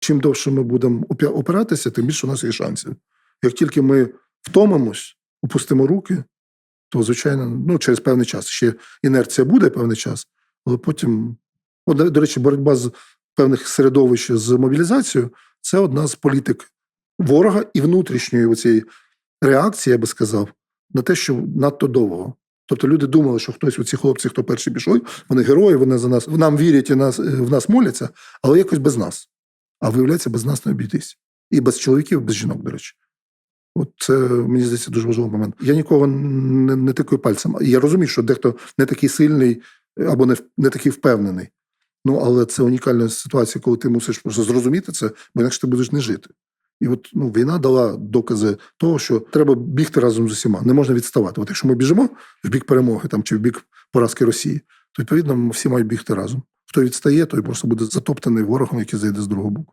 чим довше ми будемо опиратися, тим більше у нас є шансів. Як тільки ми втомимось, опустимо руки, то, звичайно, ну, через певний час. Ще інерція буде певний час, але потім, От, до- речі, боротьба з певних середовищ з мобілізацією це одна з політик ворога і внутрішньої оцієї реакції, я би сказав, на те, що надто довго. Тобто люди думали, що хтось, оці хлопці, хто перші пішов, вони герої, вони за нас, нам вірять і нас, в нас моляться, але якось без нас. А виявляється, без нас не обійтись. І без чоловіків, без жінок, до речі. От це, мені здається, дуже важливий момент. Я нікого не, не тикаю пальцем. І Я розумію, що дехто не такий сильний або не, не такий впевнений. Ну, але це унікальна ситуація, коли ти мусиш просто зрозуміти це, бо інакше ти будеш не жити. І от ну, війна дала докази того, що треба бігти разом з усіма, не можна відставати. От якщо ми біжимо в бік перемоги там, чи в бік поразки Росії, то відповідно всі мають бігти разом. Хто відстає, той просто буде затоптаний ворогом, який зайде з другого боку.